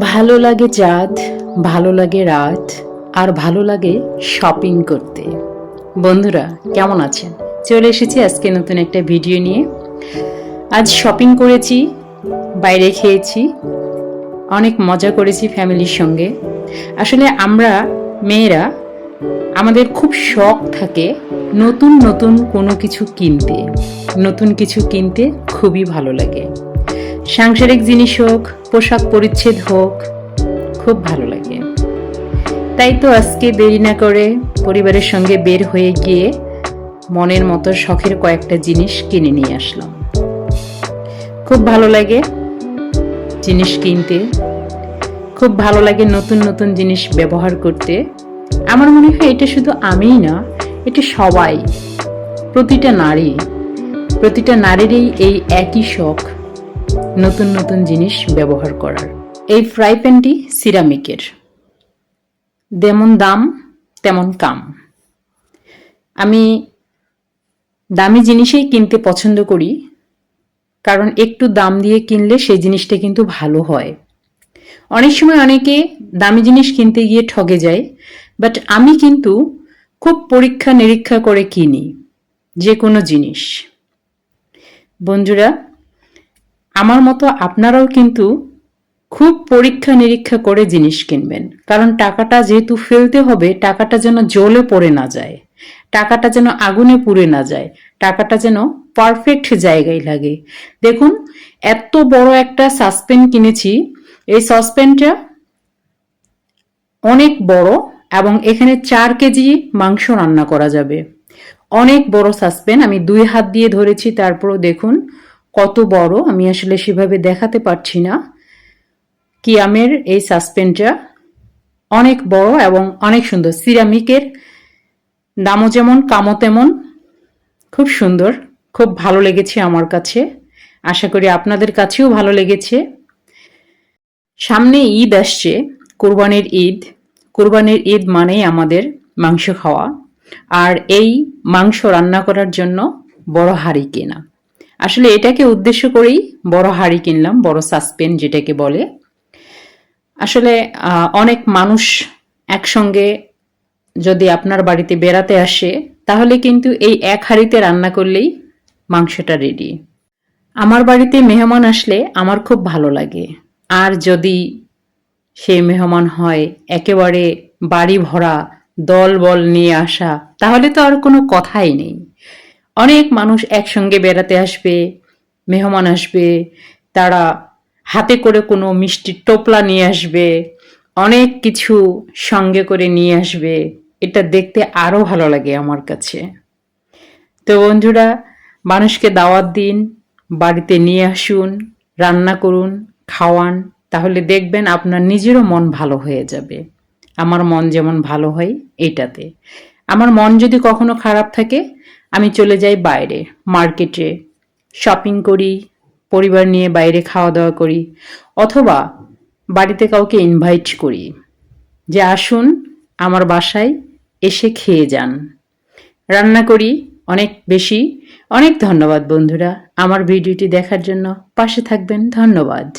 ভালো লাগে চাঁদ ভালো লাগে রাত, আর ভালো লাগে শপিং করতে। বন্ধুরা, কেমন আছেন? চলে এসেছি আজকে নতুন একটা ভিডিও নিয়ে। আজ শপিং করেছি, বাইরে খেয়েছি, অনেক মজা করেছি ফ্যামিলির সঙ্গে। আসলে আমরা মেয়েরা, আমাদের খুব শখ থাকে নতুন নতুন কোনো কিছু কিনতে। নতুন কিছু কিনতে খুবই ভালো লাগে। সাংসারিক জিনিস হোক, পোশাক পরিচ্ছেদ হোক, খুব ভালো লাগে। তাই তো আজকে দেরি না করে পরিবারের সঙ্গে বের হয়ে গিয়ে মনের মতো শখের কয়েকটা জিনিস কিনে নিয়ে আসলাম। খুব ভালো লাগে জিনিস কিনতে। খুব ভালো লাগে নতুন নতুন জিনিস ব্যবহার করতে। আমার মনে হয় এটা শুধু আমিই না, এটা সবাই, প্রতিটা নারী, প্রতিটা নারীরই এই একই শখ। নতুন নতুন জিনিস ব্যবহার করার। এই ফ্রাই প্যানটি সিরামিকের। যেমন দাম, তেমন কাম। আমি দামি জিনিসেই কিনতে পছন্দ করি, কারণ একটু দাম দিয়ে কিনলে সেই জিনিসটা কিন্তু ভালো হয়। অনেক সময় অনেকে দামি জিনিস কিনতে গিয়ে ঠগে যায়, বাট আমি কিন্তু খুব পরীক্ষা নিরীক্ষা করে কিনি যে কোনো জিনিস। বন্ধুরা আমার মতো আপনারাও কিন্তু খুব পরীক্ষা নিরীক্ষা করে জিনিস কিনবেন। কারণ টাকাটা যেহেতু ফেলতে হবে, টাকাটা যেন জলে পড়ে না যায়, টাকাটা যেন আগুনে পুড়ে না যায়, টাকাটা যেন পারফেক্ট জায়গায় লাগে। দেখুন, এত বড় একটা সাসপেন কিনেছি। এই সসপেনটা অনেক বড় এবং এখানে চার কেজি মাংস রান্না করা যাবে। অনেক বড় সাসপেন আমি দুই হাত দিয়ে ধরেছি, তারপরও দেখুন কত বড়, আমি আসলে সেভাবে দেখাতে পারছি না। কিয়ামের এই সাসপেনটা অনেক বড় এবং অনেক সুন্দর। সিরামিকের দামও যেমন, কামও তেমন, খুব সুন্দর, খুব ভালো লেগেছে আমার কাছে। আশা করি আপনাদের কাছেও ভালো লেগেছে। সামনে ঈদ আসছে, কোরবানির ঈদ। কোরবানির ঈদ মানেই আমাদের মাংস খাওয়া। আর এই মাংস রান্না করার জন্য বড় হাঁড়ি কেনা। আসলে এটাকে উদ্দেশ্য করেই বড় হাঁড়ি কিনলাম, বড় সাসপেন যেটাকে বলে। আসলে অনেক মানুষ একসঙ্গে যদি আপনার বাড়িতে বেড়াতে আসে, তাহলে কিন্তু এই এক হাঁড়িতে রান্না করলেই মাংসটা রেডি আমার বাড়িতে মেহমান আসলে আমার খুব ভালো লাগে। আর যদি সে মেহমান হয়, একেবারে বাড়ি ভরা দল বল নিয়ে আসা, তাহলে তো আর কোনো কথাই নেই। অনেক মানুষ একসঙ্গে বেড়াতে আসবে, মেহমান আসবে, তারা হাতে করে কোনো মিষ্টির টোপলা নিয়ে আসবে, অনেক কিছু সঙ্গে করে নিয়ে আসবে। এটা দেখতে আরও ভালো লাগে আমার কাছে। তো বন্ধুরা, মানুষকে দাওয়াত দিন, বাড়িতে নিয়ে আসুন, রান্না করুন, খাওয়ান, তাহলে দেখবেন আপনার নিজেরও মন ভালো হয়ে যাবে। আমার মন যেমন ভালো হয়, এইটাতে। আমার মন যদি কখনো খারাপ থাকে আমি চলে যাই বাইরে, মার্কেটে। শপিং করি, পরিবার নিয়ে বাইরে খাওয়া দাওয়া করি, অথবা বাড়িতে কাউকে ইনভাইট করি। যে আসুন, আমার বাসায় এসে খেয়ে যান। রান্না করি, অনেক বেশি। অনেক ধন্যবাদ বন্ধুরা, আমার ভিডিওটি দেখার জন্য পাশে থাকবেন। ধন্যবাদ।